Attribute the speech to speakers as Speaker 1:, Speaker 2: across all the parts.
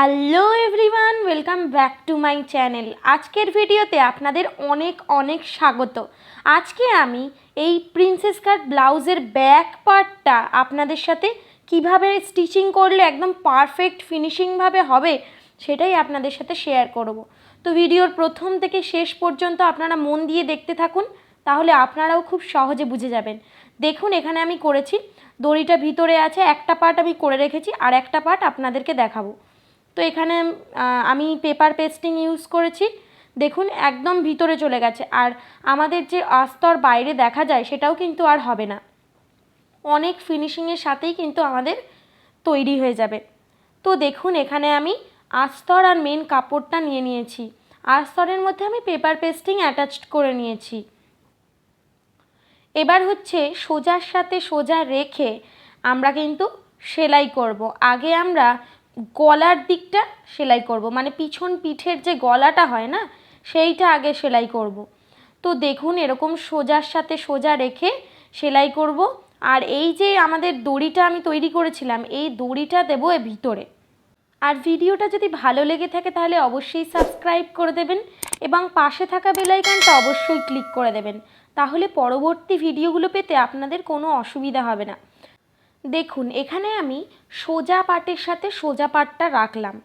Speaker 1: Hello everyone welcome back to my channel আজকের ভিডিওতে আপনাদের অনেক অনেক স্বাগত। আজকে আমি এই প্রিন্সেস কাট ব্লাউজের ব্যাক পার্টটা আপনাদের সাথে কীভাবে স্টিচিং করলে একদম পারফেক্ট ফিনিশিংভাবে হবে, সেটাই আপনাদের সাথে শেয়ার করব। তো ভিডিওর প্রথম থেকে শেষ পর্যন্ত আপনারা মন দিয়ে দেখতে থাকুন, তাহলে আপনারাও খুব সহজে বুঝে যাবেন। দেখুন, এখানে আমি করেছি, দড়িটা ভিতরে আছে, একটা পার্ট আমি করে রেখেছি, আর একটা পার্ট আপনাদেরকে দেখাবো। তো এখানে আমি পেপার পেস্টিং ইউজ করেছি। দেখুন, একদম ভিতরে চলে গেছে। আর আমাদের যে আস্তর বাইরে দেখা যায়, সেটাও কিন্তু আর হবে না। অনেক ফিনিশিংয়ের সাথেই কিন্তু আমাদের তৈরি হয়ে যাবে। তো দেখুন, এখানে আমি আস্তর আর মেন কাপড়টা নিয়ে নিয়েছি। আস্তরের মধ্যে আমি পেপার পেস্টিং অ্যাটাচড করে নিয়েছি। এবার হচ্ছে, সোজার সাথে সোজা রেখে আমরা কিন্তু সেলাই করব। আগে আমরা গলার দিকটা সেলাই করব। মানে পিছন পিঠের যে গলাটা হয় না, সেইটা আগে সেলাই করব। তো দেখুন এরকম সোজার সাথে সোজা রেখে সেলাই করব। আর এই যে আমাদের দড়িটা আমি তৈরি করেছিলাম, এই দড়িটা দেবো ভিতরে। আর ভিডিওটা যদি ভালো লেগে থাকে তাহলে অবশ্যই সাবস্ক্রাইব করে দেবেন এবং পাশে থাকা বেলাইকনটা অবশ্যই ক্লিক করে দেবেন। তাহলে পরবর্তী ভিডিওগুলো পেতে আপনাদের কোনো অসুবিধা হবে না। দেখুন, এখানে আমি সোজা পাটের সাথে সোজা পাটটা রাখলাম।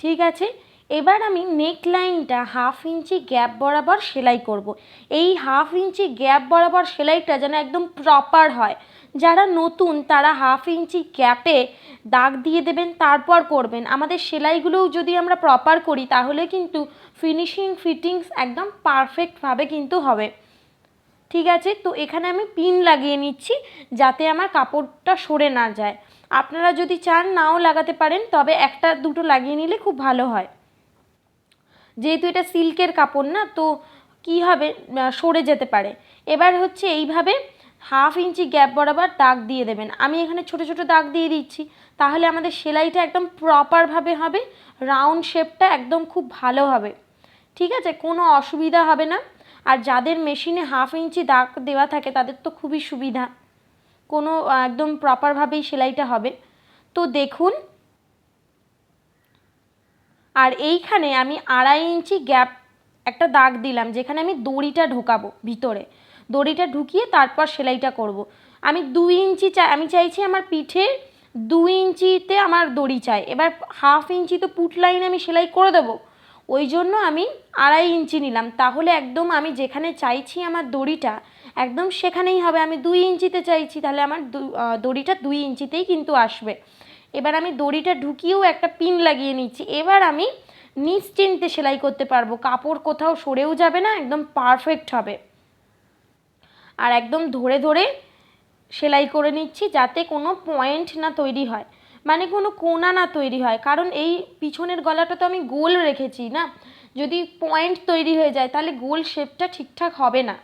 Speaker 1: ঠিক আছে? এবার আমি নেক লাইনটা হাফ ইঞ্চি গ্যাপ বরাবর সেলাই করব। এই হাফ ইঞ্চি গ্যাপ বরাবর সেলাইটা যেন একদম প্রপার হয়। যারা নতুন, তারা হাফ ইঞ্চি গ্যাপে দাগ দিয়ে দেবেন, তারপর করবেন। আমাদের সেলাইগুলোও যদি আমরা প্রপার করি, তাহলে কিন্তু ফিনিশিং ফিটিংস একদম পারফেক্টভাবে কিন্তু হবে। ঠিক আছে? তো এখানে আমি পিন লাগিয়ে নিচ্ছি যাতে আমার কাপড়টা সরে না যায়। আপনারা যদি চান নাও লাগাতে পারেন, তবে একটা দুটো লাগিয়ে নিলে খুব ভালো হয়। যেহেতু এটা সিল্কের কাপড় না, তো কি হবে? সরে যেতে পারে। এবার হচ্ছে এইভাবে হাফ ইঞ্চি গ্যাপ বরাবর দাগ দিয়ে দেবেন। আমি এখানে ছোট ছোট দাগ দিয়ে দিচ্ছি। তাহলে আমাদের সেলাইটা একদম প্রপারভাবে হবে রাউন্ড শেপটা একদম খুব ভালো হবে। ঠিক আছে? কোনো অসুবিধা হবে না। আর যাদের মেশিনে হাফ ইঞ্চি দাগ দেওয়া থাকে, তাদের তো খুবই সুবিধা। কোনো, একদম প্রপারভাবেই সেলাইটা হবে। তো দেখুন, আর এইখানে আমি আড়াই ইঞ্চি গ্যাপ একটা দাগ দিলাম, যেখানে আমি দড়িটা ঢোকাবো ভিতরে। দড়িটা ঢুকিয়ে তারপর সেলাইটা করব। আমি দুই ইঞ্চি চাই আমি চাইছি আমার পিঠে দুই ইঞ্চিতে আমার দড়ি চাই। এবার হাফ ইঞ্চি তো পুট লাইন আমি সেলাই করে দেবো। ওই জন্য আমি আড়াই ইঞ্চি নিলাম। তাহলে একদম আমি যেখানে চাইছি আমার দড়িটা, একদম সেখানেই হবে। আমি দুই ইঞ্চিতে চাইছি, তাহলে আমার দড়িটা দুই ইঞ্চিতেই কিন্তু আসবে। এবার আমি দড়িটা ঢুকিয়েও একটা পিন লাগিয়ে নিচ্ছি। এবার আমি নিশ্চিন্তে সেলাই করতে পারব। কাপড় কোথাও সরেও যাবে না, একদম পারফেক্ট হবে। আর একদম ধরে ধরে সেলাই করে নিচ্ছি যাতে কোনো পয়েন্ট না তৈরি হয়। মানে কোনো কোনা না তৈরি হয়। কারণ এই পিছনের গলাটা তো আমি গোল রেখেছি না। যদি পয়েন্ট তৈরি হয়ে যায়, তাহলে গোল শেপটা ঠিকঠাক হবে না।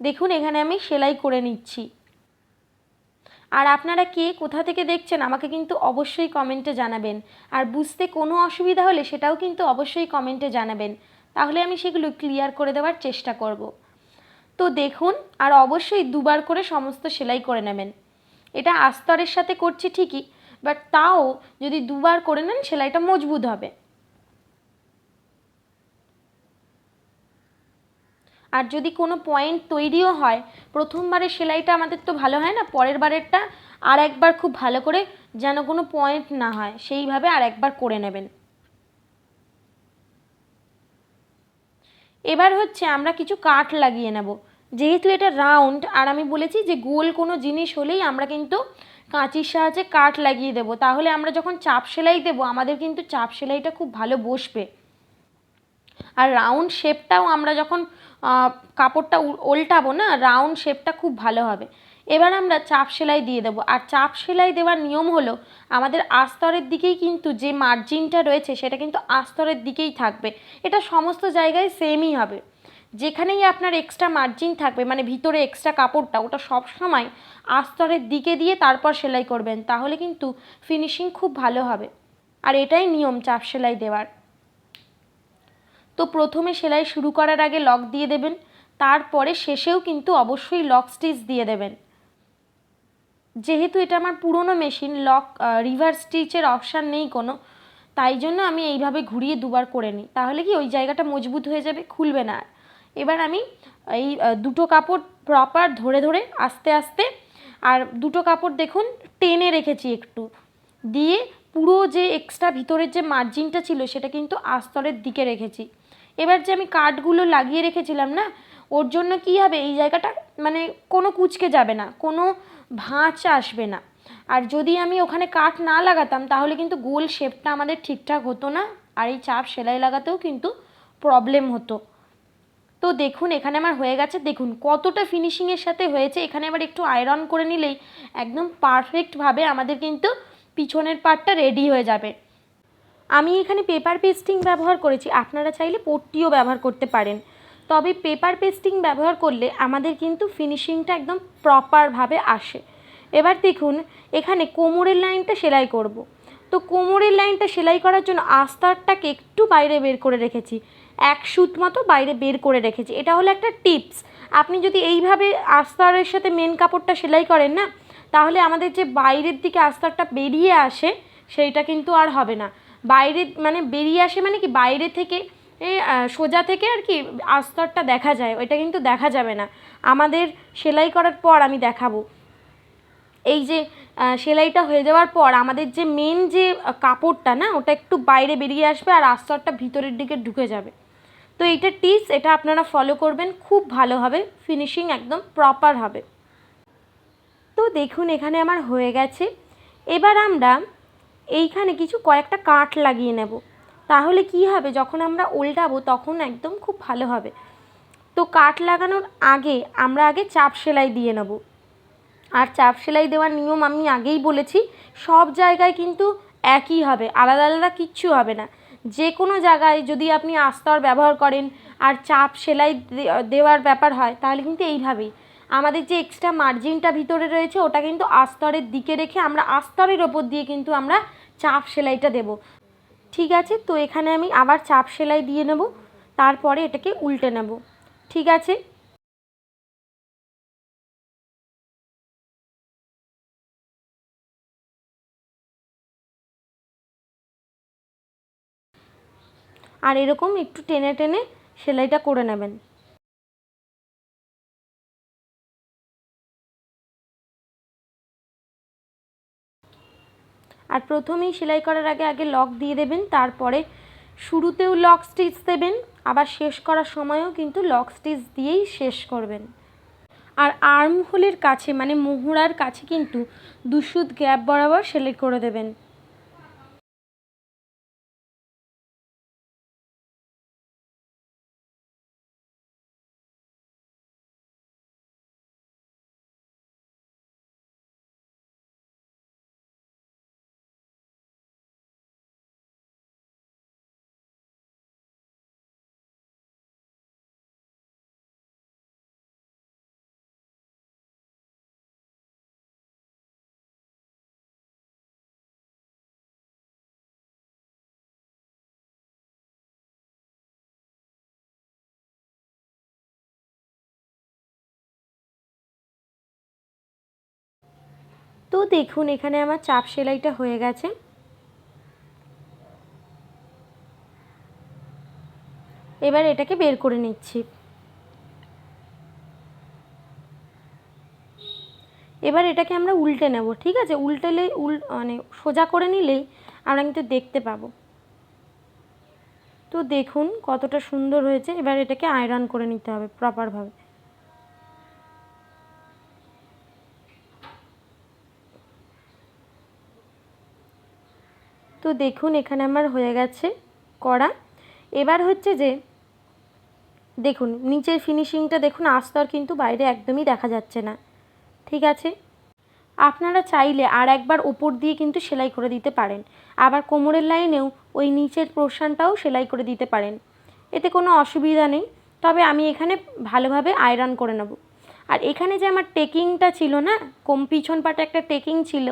Speaker 1: দেখুন, এখানে আমি সেলাই করে নিচ্ছি। আর আপনারা কে কোথা থেকে দেখছেন, আমাকে কিন্তু অবশ্যই কমেন্টে জানাবেন। আর বুঝতে কোনো অসুবিধা হলে সেটাও কিন্তু অবশ্যই কমেন্টে জানাবেন। তাহলে আমি সেগুলো ক্লিয়ার করে দেওয়ার চেষ্টা করব। তো দেখুন আর অবশ্যই দুবার করে সমস্ত সেলাই করে নেবেন। এটা আস্তরের সাথে করছি ঠিকই বাট তাও যদি দুবার করে নেন সেলাইটা মজবুত হবে। আর যদি কোনো পয়েন্ট তৈরিও হয় প্রথমবারের সেলাইটা আমাদের তো ভালো হয় না, পরের বারেরটা আর একবার খুব ভালো করে যেন কোনো পয়েন্ট না হয়, সেইভাবে আর একবার করে নেবেন। এবার হচ্ছে আমরা কিছু কাঠ লাগিয়ে নেব। যেহেতু এটা রাউন্ড আর আমি বলেছি যে গোল কোনো জিনিস হলেই আমরা কিন্তু কাঁচির সাহায্যে কাঠ লাগিয়ে দেবো। তাহলে আমরা যখন চাপ সেলাই দেবো, আমাদের কিন্তু চাপ সেলাইটা খুব ভালো বসবে। আর রাউন্ড শেপটাও আমরা যখন কাপড়টা উ- ওল্টাবো না রাউন্ড শেপটা খুব ভালো হবে। এবার আমরা চাপ সেলাই দিয়ে দেবো। আর চাপ সেলাই দেওয়ার নিয়ম হলো, আমাদের আস্তরের দিকেই কিন্তু যে মার্জিনটা রয়েছে, সেটা কিন্তু আস্তরের দিকেই থাকবে। এটা সমস্ত জায়গায় সেমই হবে। যেখানেই আপনার এক্সট্রা মার্জিন থাকবে মানে ভিতরে এক্সট্রা কাপড়টা, ওটা সব সময় আস্তরের দিকে দিয়ে তারপর সেলাই করবেন, তাহলে কিন্তু ফিনিশিং খুব ভালো হবে। আর এটাই নিয়ম চাপ সেলাই দেওয়ার। তো প্রথমে সেলাই শুরু করার আগে লক দিয়ে দেবেন, তারপরে শেষেও কিন্তু অবশ্যই লক স্টিচ দিয়ে দেবেন। যেহেতু এটা আমার পুরনো মেশিন লক রিভার স্টিচের অপশান নেই কোনো, তাই জন্য আমি এইভাবে ঘুরিয়ে দুবার করে নিই। তাহলে কি ওই জায়গাটা মজবুত হয়ে যাবে, খুলবে না আর। এবার আমি এই দুটো কাপড় প্রপার ধরে ধরে আস্তে আস্তে আর দুটো কাপড় দেখুন টেনে রেখেছি একটু। দিয়ে পুরো যে এক্সট্রা ভিতরের যে মার্জিনটা ছিল সেটা কিন্তু আস্তরের দিকে রেখেছি। এবার যে আমি কাঠগুলো লাগিয়ে রেখেছিলাম না, ওর জন্য কি হবে? এই জায়গাটা মানে কোনো কুচকে যাবে না, কোনো ভাঁজ আসবে না। আর যদি আমি ওখানে কাঠ না লাগাতাম, তাহলে কিন্তু গোল শেপটা আমাদের ঠিকঠাক হতো না, আর এই চাপ সেলাই লাগাতেও কিন্তু প্রবলেম হতো। তো দেখুন, এখানে আমার হয়ে গেছে। দেখুন, কতটা ফিনিশিংয়ের সাথে হয়েছে। এখানে আবার একটু আয়রন করে নিলেই একদম পারফেক্টভাবে আমাদের কিন্তু পিছনের পার্টটা রেডি হয়ে যাবে। আমি এখানে পেপার পেস্টিং ব্যবহার করেছি। আপনারা চাইলে পট্টিও ব্যবহার করতে পারেন। তবে পেপার পেস্টিং ব্যবহার করলে আমাদের কিন্তু ফিনিশিংটা একদম প্রপারভাবে আসে। এবার দেখুন, এখানে কোমরের লাইনটা সেলাই করব। তো কোমরের লাইনটা সেলাই করার জন্য আস্তারটাকে একটু বাইরে বের করে রেখেছি। এক সুত মতো বাইরে বের করে রেখেছি। এটা হলো একটা টিপস। আপনি যদি এইভাবে আস্তারের সাথে মেন কাপড়টা সেলাই করেন না, তাহলে আমাদের যে বাইরের দিকে আস্তারটা বেরিয়ে আসে, সেইটা কিন্তু আর হবে না। বাইরে মানে বেরিয়ে আসে মানে কি? বাইরে থেকে সোজা থেকে আর কি আস্তরটা দেখা যায়। ওইটা কিন্তু দেখা যাবে না। আমাদের সেলাই করার পর আমি দেখাবো। এই যে সেলাইটা হয়ে যাওয়ার পর আমাদের যে মেন যে কাপড়টা না, ওটা একটু বাইরে বেরিয়ে আসবে আর আস্তরটা ভিতরের দিকে ঢুকে যাবে। তো এইটা টিপস এটা আপনারা ফলো করবেন, খুব ভালো হবে ফিনিশিং একদম প্রপার হবে। তো দেখুন, এখানে আমার হয়ে গেছে। এবার আমরা এইখানে কিছু কয়েকটা কাঠ লাগিয়ে নেব। তাহলে কি হবে, যখন আমরা উল্টাবো তখন একদম খুব ভালো হবে। তো কাঠ লাগানোর আগে আমরা আগে চাপ সেলাই দিয়ে নেব। আর চাপ সেলাই দেওয়ার নিয়ম আমি আগেই বলেছি, সব জায়গায় কিন্তু একই হবে, আলাদা আলাদা কিচ্ছু হবে না। যে কোনো জায়গায় যদি আপনি আস্তর ব্যবহার করেন আর চাপ সেলাই দেওয়ার ব্যাপার হয়, তাহলে কিন্তু এইভাবেই। আমাদের যে এক্সট্রা মার্জিনটা ভিতরে রয়েছে, ওটা কিন্তু আস্তরের দিকে রেখে আমরা আস্তরের ওপর দিয়ে কিন্তু আমরা চাপ সেলাইটা দেব। ঠিক আছে? তো এখানে আমি আবার চাপ সেলাই দিয়ে নেব, তারপরে এটাকে উল্টে নেব। ঠিক আছে? আর এরকম একটু টেনে টেনে সেলাইটা করে নেবেন। আর প্রথমেই সেলাই করার আগে আগে লক দিয়ে দেবেন, তারপরে শুরুতেও লক স্টিচ দেবেন, আবার শেষ করার সময়ও কিন্তু লক স্টিচ দিয়েই শেষ করবেন। আর আর্ম হোলের কাছে মানে মোহরার কাছে কিন্তু দুশুদ গ্যাপ বরাবর সেলাই করে দেবেন। তো দেখুন, এখানে আমার চাপ সেলাইটা হয়ে গেছে। এবার এটাকে বের করে নিচ্ছি। এবার এটাকে আমরা উল্টে নেব, ঠিক আছে? উল্টেলে, উল মানে সোজা করে নিলেই আমরা কিন্তু দেখতে পাবো। তো দেখুন কতটা সুন্দর হয়েছে। এবার এটাকে আয়রন করে নিতে হবে প্রপারভাবে তো দেখুন, এখানে আমার হয়ে গেছে করা এবার হচ্ছে যে, দেখুন, নিচের ফিনিশিংটা দেখুন, আস্তর কিন্তু বাইরে একদমই দেখা যাচ্ছে না। ঠিক আছে? আপনারা চাইলে আর একবার ওপর দিয়ে কিন্তু সেলাই করে দিতে পারেন। আবার কোমরের লাইনেও ওই নিচের পোর্শনটাও সেলাই করে দিতে পারেন। এতে কোনো অসুবিধা নেই। তবে আমি এখানে ভালোভাবে আয়রন করে নেব। আর এখানে যে আমার টেকিংটা ছিল না, কম পিছন পাটে একটা টেকিং ছিল,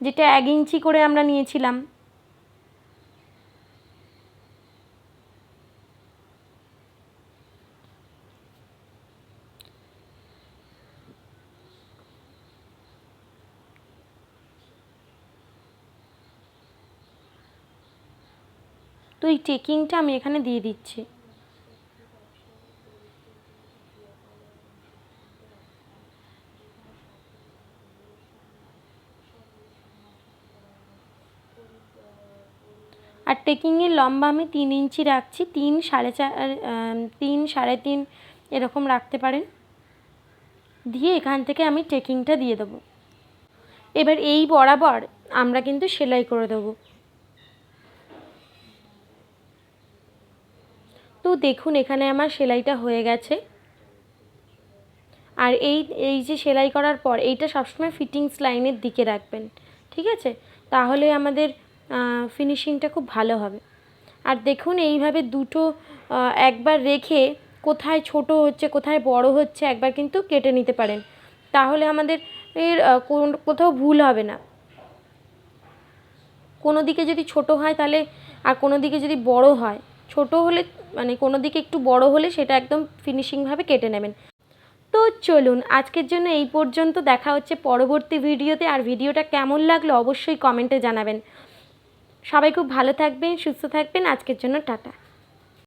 Speaker 1: যেটা এক ইঞ্চি করে আমরা নিয়েছিলাম তো এই টেকিংটা আমি এখানে দিয়ে দিচ্ছি। আর টেকিংয়ের লম্বা আমি তিন ইঞ্চি রাখছি, তিন সাড়ে চার তিন সাড়ে তিন এরকম রাখতে পারেন। দিয়ে এখান থেকে আমি টেকিংটা দিয়ে দেবো। এবার এই বরাবর আমরা কিন্তু সেলাই করে দেবো। তো দেখুন, এখানে আমার সেলাইটা হয়ে গেছে। আর এই এই যে সেলাই করার পর, এইটা সবসময় ফিটিংস লাইনের দিকে রাখবেন, ঠিক আছে? তাহলে আমাদের ফিনিশিংটা খুব ভালো হবে। আর দেখুন, এইভাবে দুটো একবার রেখে কোথায় ছোট হচ্ছে, কোথায় বড় হচ্ছে, একবার কিন্তু কেটে নিতে পারেন। তাহলে আমাদের এর কোন- কোথাও ভুল হবে না। কোনো দিকে যদি ছোট হয় তাহলে, আর কোনো দিকে যদি বড় হয় ছোট হলে মানে কোনো দিকে একটু বড় হলে সেটা একদম ফিনিশিংভাবে কেটে নেবেন। তো চলুন, আজকের জন্য এই পর্যন্ত দেখা হচ্ছে পরবর্তী ভিডিওতে। আর ভিডিওটা কেমন লাগল অবশ্যই কমেন্টে জানাবেন। সবাই খুব ভালো থাকবেন, সুস্থ থাকবেন। আজকের জন্য টাটা।